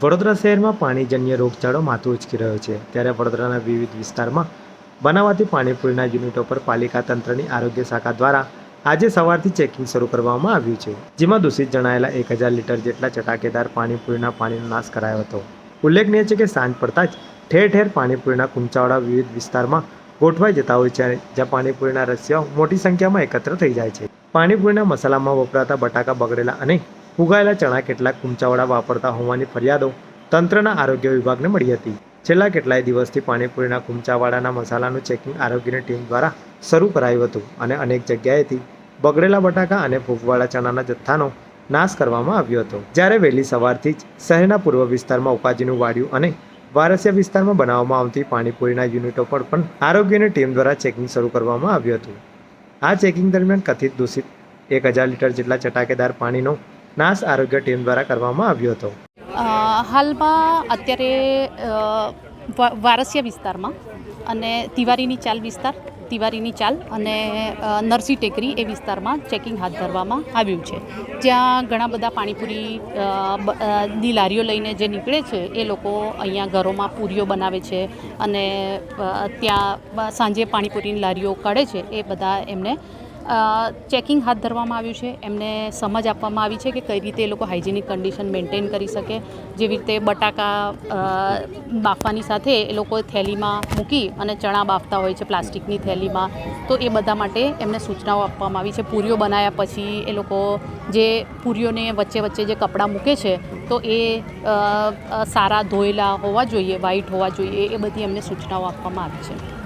વડોદરા શહેરમાં પાણીજન્ય રોગચાળો માથું ઉચકી રહ્યો છે. ત્યારે વડોદરાના વિવિધ વિસ્તારમાં બનાવાતી પાણીપુરીના યુનિટો પર પાલિકા તંત્રની આરોગ્ય શાખા દ્વારા આજે સવારથી ચેકિંગ શરૂ કરવામાં આવ્યું છે. જેમાં દૂષિત જણાયેલા એક હજાર લીટર જેટલા ચટાકેદાર પાણીપુરીના પાણીનો નાશ કરાયો હતો. ઉલ્લેખનીય છે કે સાંજ પડતા જ ઠેર ઠેર પાણીપુરીના કુંચાવાળા વિવિધ વિસ્તારમાં ગોઠવાઈ જતા હોય છે, જ્યાં પાણીપુરીના રસિયાઓ મોટી સંખ્યામાં એકત્ર થઈ જાય છે. પાણીપુરીના મસાલામાં વપરાતા બટાકા બગડેલા અને ફુગાયેલા ચણા કેટલાક કુંચાવાળા વાપરતા હોવાની ફરિયાદો તંત્રના આરોગ્ય વિભાગને મળી હતી. છેલ્લા કેટલાય દિવસથી પાણીપુરીના કુંચાવાળાના મસાલાનું ચેકિંગ આરોગ્યની ટીમ દ્વારા શરૂ કરાયું હતું અને અનેક જગ્યાએથી બગડેલા બટાકા અને ફૂગવાળા ચણાના જથ્થાનો નાશ કરવામાં આવ્યો હતો. જ્યારે વહેલી સવારથી જ શહેરના પૂર્વ વિસ્તારમાં ઉકાજીનું વાડ્યું અને વારસિયા વિસ્તારમાં બનાવવામાં આવતી પાણીપુરીના યુનિટો પર પણ આરોગ્યની ટીમ દ્વારા ચેકિંગ શરૂ કરવામાં આવ્યું હતું. આ ચેકિંગ દરમિયાન કથિત દૂષિત એક હજાર લીટર જેટલા ચટાકેદાર પાણીનો નાશ આરોગ્ય ટીમ દ્વારા કરવામાં આવ્યો હતો. હાલમાં અત્યારે વારસિયા વિસ્તારમાં અને તિવારીની ચાલ વિસ્તાર, તિવારીની ચાલ અને નરસિંહ નરસી ટેકરી એ વિસ્તારમાં ચેકિંગ હાથ ધરવામાં આવ્યું છે. જ્યાં ઘણા બધા પાણીપુરી ની લારીઓ લઈને જે નીકળે છે, એ લોકો અહીંયા ઘરોમાં પૂરીઓ બનાવે છે અને ત્યાં સાંજે પાણીપુરીની લારીઓ કાઢે છે, એ બધા એમને ચેકિંગ હાથ ધરવામાં આવ્યું છે. એમને સમજ આપવામાં આવી છે કે કઈ રીતે એ લોકો હાઇજેનિક કન્ડિશન મેન્ટેન કરી શકે. જેવી રીતે બટાકા બાફવાની સાથે એ લોકો થેલીમાં મૂકી અને ચણા બાફતા હોય છે પ્લાસ્ટિકની થેલીમાં. તો એ બધા માટે એમને સૂચનાઓ આપવામાં આવી છે. પૂરીઓ બનાવ્યા પછી એ લોકો જે પૂરીઓને વચ્ચે વચ્ચે જે કપડાં મૂકે છે, તો એ સારા ધોયેલા હોવા જોઈએ વ્હાઈટ હોવા જોઈએ, એ બધી એમને સૂચનાઓ આપવામાં આવી છે.